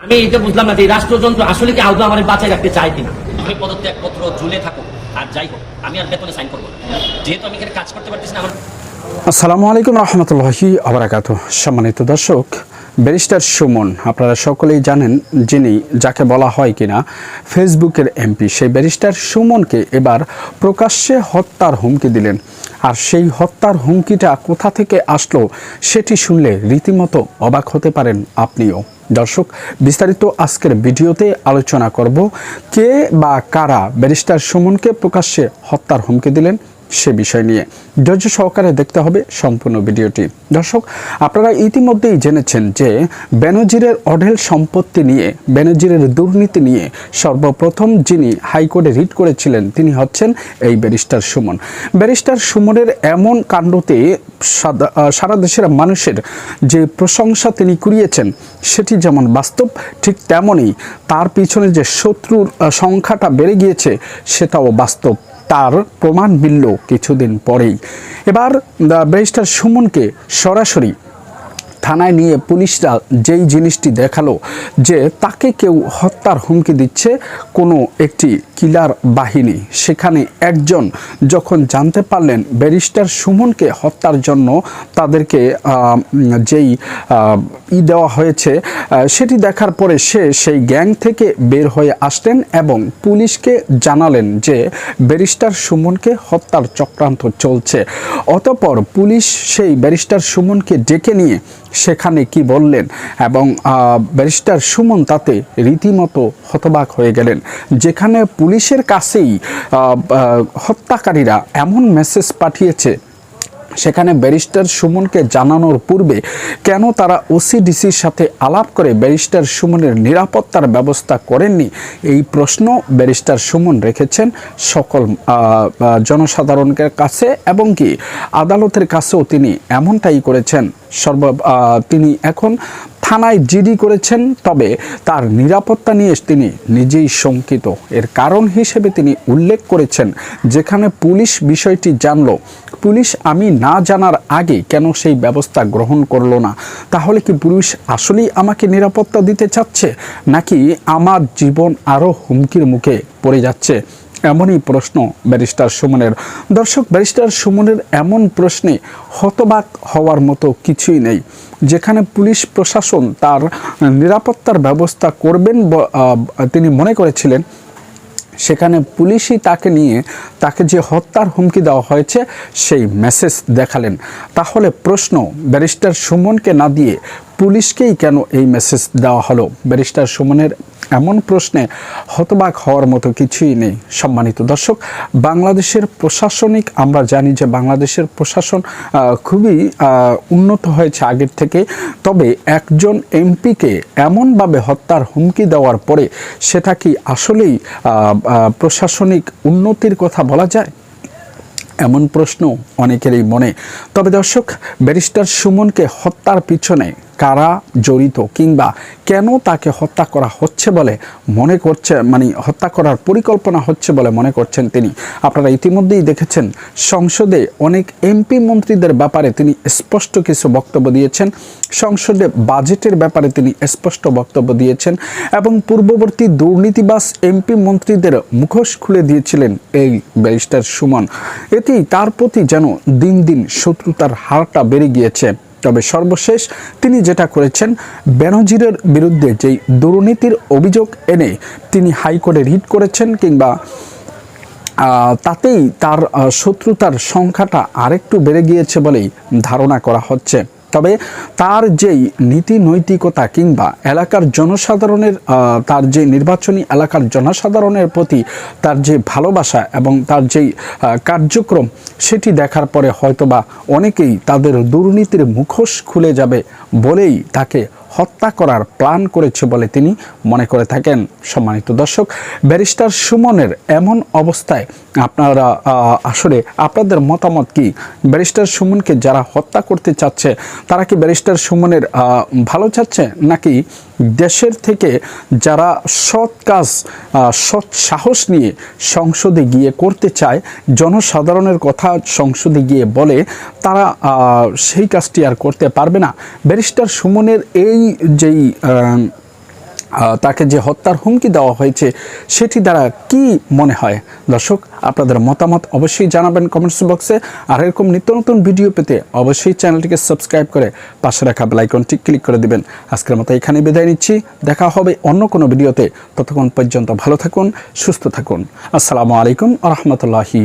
আমি এটা বুঝলাম না যে রাষ্ট্রযন্ত্র আসলে কি আলদা আমার বাঁচায় রাখতে চায় কিনা? আমি পদত্যাগ পত্র ঝুলে থাকুক আর যাই হোক আমি আর বেতনে সাইন করব না। যেহেতু আমি এখানে কাজ করতে পারতেছি না আমার আসসালামু আলাইকুম রহমতুল্লাহি আবরাকাত সম্মানিত দর্শক ব্যারিস্টার সুমন, আপনারা সকলেই জানেন যিনি যাকে বলা হয় কিনা, ফেসবুকের এমপি, সেই ব্যারিস্টার সুমনকে এবার প্রকাশ্যে হত্যার হুমকি দিলেন। আর সেই হত্যার হুমকিটা কোথা থেকে আসলো, সেটি শুনলে রীতিমতো অবাক হতে পারেন আপনিও। দর্শক, বিস্তারিত আজকের ভিডিওতে আলোচনা করব কে বা কারা ব্যারিস্টার সুমনকে প্রকাশ্যে হত্যার হুমকি দিলেন সে বিষয় নিয়ে। ধৈর্য সহকারে দেখতে হবে সম্পূর্ণ ভিডিওটি। দর্শক, আপনারা ইতিমধ্যেই জেনেছেন যে বেনজিরের অঢেল সম্পত্তি নিয়ে, বেনজিরের দুর্নীতি নিয়ে সর্বপ্রথম যিনি হাইকোর্টে রিট করেছিলেন, তিনি হচ্ছেন এই ব্যারিস্টার সুমন। ব্যারিস্টার সুমনের এমন কাণ্ডতে সারা দেশের মানুষের যে প্রশংসা তিনি কুড়িয়েছেন, সেটি যেমন বাস্তব, ঠিক তেমনই তার পিছনে যে শত্রুর সংখ্যাটা বেড়ে গিয়েছে, সেটাও বাস্তব। তার প্রমাণ মিলল কিছুদিন পরেই। এবার ব্যারিস্টার সুমনকে সরাসরি থানায় নিয়ে পুলিশরা যেই জিনিসটি দেখাল যে তাকে কেউ হত্যার হুমকি দিচ্ছে কোনো একটি কিলার বাহিনী। সেখানে একজন যখন জানতে পারলেন ব্যারিস্টার সুমনকে হত্যার জন্য তাদেরকে যেই ই দেওয়া হয়েছে সেটি দেখার পরে সে সেই গ্যাং থেকে বের হয়ে আসলেন এবং পুলিশকে জানালেন যে ব্যারিস্টার সুমনকে হত্যার চক্রান্ত চলছে। অতপর পুলিশ সেই ব্যারিস্টার সুমনকে ডেকে নিয়ে সেখানে কি বললেন? এবং ব্যারিস্টার সুমন তাতে রীতিমতো হতবাক হয়ে গেলেন। যেখানে পুলিশের কাছেই হত্যাকারীরা এমন মেসেজ পাঠিয়েছে সেখানে ব্যারিস্টার সুমনকে জানানোর পূর্বে কেন তারা ওসিডিসির সাথে আলাপ করে ব্যারিস্টার সুমনের নিরাপত্তার ব্যবস্থা করেননি? এই প্রশ্ন ব্যারিস্টার সুমন রেখেছেন সকল জনসাধারণের কাছে এবং কি আদালতের কাছেও তিনি এমনটাই করেছেন। সর্ব তিনি এখন থানায় জিডি করেছেন, তবে তার নিরাপত্তা নিয়ে তিনি নিজেই শঙ্কিত। এর কারণ হিসেবে তিনি উল্লেখ করেছেন, যেখানে পুলিশ বিষয়টি জানলো। পুলিশ আমি না জানার আগে কেন সেই ব্যবস্থা গ্রহণ করল না? তাহলে কি পুলিশ আসলেই আমাকে নিরাপত্তা দিতে চাচ্ছে? নাকি আমার জীবন আরও হুমকির মুখে পড়ে যাচ্ছে? এমনই প্রশ্ন ব্যারিস্টার সুমনের। দর্শক, ব্যারিস্টার সুমনের এমন প্রশ্নে হতবাক হওয়ার মতো কিছুই নেই। যেখানে পুলিশ প্রশাসন তার নিরাপত্তার ব্যবস্থা করবেন তিনি মনে করেছিলেন সেখানে পুলিশই তাকে নিয়ে তাকে যে হত্যার হুমকি দেওয়া হয়েছে, সেই মেসেজ দেখালেন। তাহলে প্রশ্ন, ব্যারিস্টার সুমনকে না দিয়ে পুলিশকেই কেন এই মেসেজ দেওয়া হলো? ব্যারিস্টার সুমনের এমন প্রশ্নে হতবাক হওয়ার মতো কিছুই নেই সম্মানিত দর্শক। বাংলাদেশের প্রশাসনিক, আমরা জানি যে বাংলাদেশের প্রশাসন খুবই উন্নত হয়েছে আগের থেকে। তবে একজন এমপিকে এমনভাবে হত্যার হুমকি দেওয়ার পরে সেটা কি আসলেই প্রশাসনিক উন্নতির কথা বলা যায়? এমন প্রশ্ন অনেকেরই মনে। তবে দর্শক, ব্যারিস্টার সুমনকে হত্যার পিছনে কারা জড়িত কিংবা কেন তাকে হত্যা করা হচ্ছে বলে মনে করছে মানে হত্যা করার পরিকল্পনা হচ্ছে বলে মনে করছেন তিনি। আপনারা ইতিমধ্যেই দেখেছেন, সংসদে অনেক এমপি মন্ত্রীদের ব্যাপারে তিনি স্পষ্ট কিছু বক্তব্য দিয়েছেন। সংসদে বাজেটের ব্যাপারে তিনি স্পষ্ট বক্তব্য দিয়েছেন এবং পূর্ববর্তী দুর্নীতিবাস এমপি মন্ত্রীদের মুখোশ খুলে দিয়েছিলেন এই ব্যারিস্টার সুমন। এতেই তার প্রতি যেন দিন দিন শত্রুতার হারটা বেড়ে গিয়েছে। তবে সর্বশেষ তিনি যেটা করেছেন, বেনজিরের বিরুদ্ধে যেই দুর্নীতির অভিযোগ এনে তিনি হাইকোর্টে রিট করেছেন কিংবা তাতেই তার শত্রুতার সংখ্যাটা আরেকটু বেড়ে গিয়েছে বলেই ধারণা করা হচ্ছে। তবে তার যেই নীতি, নৈতিকতা কিংবা এলাকার জনসাধারণের তার যে নির্বাচনী এলাকার জনসাধারণের প্রতি তার যে ভালোবাসা এবং তার যেই কার্যক্রম, সেটি দেখার পরে হয়তোবা অনেকেই তাদের দুর্নীতির মুখোশ খুলে যাবে বলেই তাকে হত্যা করার প্ল্যান করেছে বলে তিনি মনে করে থাকেন। সম্মানিত দর্শক, ব্যারিস্টার সুমনের এমন অবস্থায় আপনারা আসলে আপনাদের মতামত কি? ব্যারিস্টার সুমনকে যারা হত্যা করতে চাচ্ছে, তারা কি ব্যারিস্টার সুমনের ভালো চাচ্ছে? নাকি দেশের থেকে যারা সৎ কাজ সৎ সাহস নিয়ে সংসদে গিয়ে করতে চায়, জনসাধারণের কথা সংসদে গিয়ে বলে, তারা সেই কাজটি আর করতে পারবে না। ব্যারিস্টার সুমনের এই যেই তাকে যে হত্যার হুমকি দেওয়া হয়েছে, সেটি দ্বারা কি মনে হয়? দর্শক, আপনাদের মতামত অবশ্যই জানাবেন কমেন্টস বক্সে আর এরকম নিত্য নতুন ভিডিও পেতে অবশ্যই চ্যানেলটিকে সাবস্ক্রাইব করে পাশে রাখা বেলাইকনটি ক্লিক করে দিবেন। আজকের মতো এখানে বিদায় নিচ্ছি। দেখা হবে অন্য কোনো ভিডিওতে ততক্ষণ পর্যন্ত ভালো থাকুন, সুস্থ থাকুন। আসসালামু আলাইকুম আ রহমতুল্লাহি